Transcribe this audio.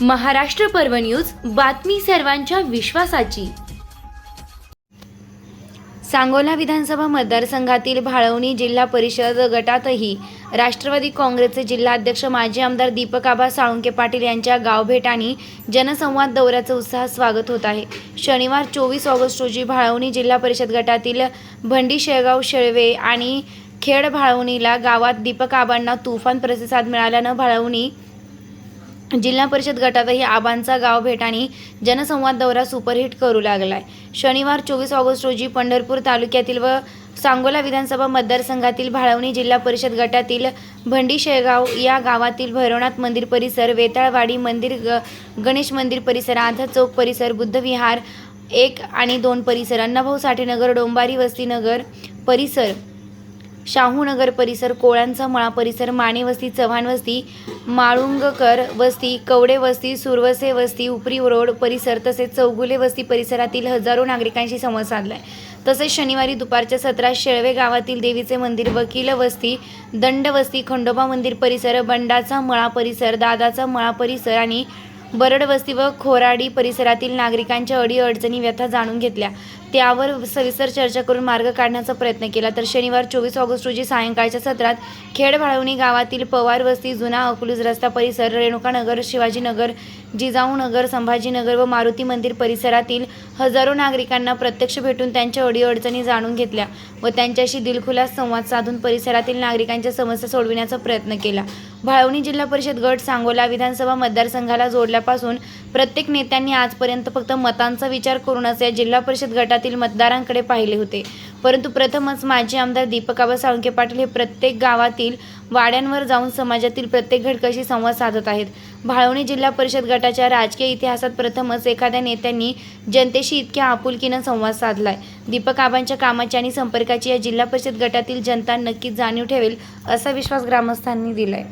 महाराष्ट्र पर्व न्यूज बातमी सर्वांच्या विश्वासाची. सांगोला विधानसभा मतदारसंघातील भाळवणी जिल्हा परिषद गटातही राष्ट्रवादी काँग्रेसचे जिल्हाध्यक्ष माजी आमदार दीपक आबा साळुंके पाटील यांच्या गावभेट आणि जनसंवाद दौऱ्याचं उत्साहात स्वागत होत आहे. शनिवार चोवीस ऑगस्ट रोजी भाळवणी जिल्हा परिषद गटातील भंडी शेळगाव शेळवे आणि खेड भाळवणीला गावात दीपक आबांना तुफान प्रतिसाद मिळाल्यानं भाळवणी जिल्हा परिषद गटातही आबांचा गाव भेट आणि जनसंवाद दौरा सुपरहिट करू लागलाय. शनिवार चोवीस ऑगस्ट रोजी पंढरपूर तालुक्यातील व सांगोला विधानसभा मतदारसंघातील भाळवणी जिल्हा परिषद गटातील भंडी शेळगाव या गावातील भैरवनाथ मंदिर परिसर वेताळवाडी मंदिर ग गणेश मंदिर परिसर आधा चौक परिसर बुद्धविहार एक आणि दोन परिसर अण्णाभाऊ साठेनगर डोंबारी वस्तीनगर परिसर शाहूनगर परिसर कोळ्यांचा मळा परिसर माने वस्ती चव्हाण वस्ती माळुंगकर वस्ती कवडे वस्ती सुरवसे वस्ती उपरी रोड परिसर तसेच चौगुले वस्ती परिसरातील हजारो नागरिकांशी संवाद आहे तसेच शनिवारी दुपारच्या सत्रात शेळवे गावातील देवीचे मंदिर वकील वस्ती दंड वस्ती खंडोबा मंदिर परिसर बंडाचा मळा परिसर दादाचा मळा परिसर आणि बरड वस्ती व खोराडी परिसरातील नागरिकांच्या अडीअडचणी व्यथा जाणून घेतल्या. त्यावर सविस्तर चर्चा करून मार्ग काढण्याचा प्रयत्न केला. तर शनिवार चोवीस ऑगस्ट रोजी सायंकाळच्या सत्रात खेड भाळवणी गावातील पवार वस्ती जुना अकलूज रस्ता परिसर रेणुकानगर शिवाजीनगर जिजाऊनगर संभाजीनगर व मारुती मंदिर परिसरातील हजारो नागरिकांना प्रत्यक्ष भेटून त्यांच्या अडीअडचणी जाणून घेतल्या व त्यांच्याशी दिलखुलास संवाद साधून परिसरातील नागरिकांच्या समस्या सोडविण्याचा प्रयत्न केला. भाळवणी जिल्हा परिषद गट सांगोला विधानसभा मतदारसंघाला जोडल्यापासून प्रत्येक नेत्यांनी आजपर्यंत फक्त मतांचा विचार करूनच या जिल्हा परिषद गटातील मतदारांकडे पाहिले होते. परंतु प्रथमच माजी आमदार दीपक आबा साळुंके पाटील हे प्रत्येक गावातील वाड्यांवर जाऊन समाजातील प्रत्येक घटकाशी संवाद साधत आहेत. भाळवणी जिल्हा परिषद गटाच्या राजकीय इतिहासात प्रथमच एखाद्या नेत्यांनी जनतेशी इतक्या आपुलकीनं संवाद साधलाय. दीपक आबांच्या कामाची आणि संपर्काची या जिल्हा परिषद गटातील जनता नक्कीच जाणीव ठेवेल असा विश्वास ग्रामस्थांनी दिलाय.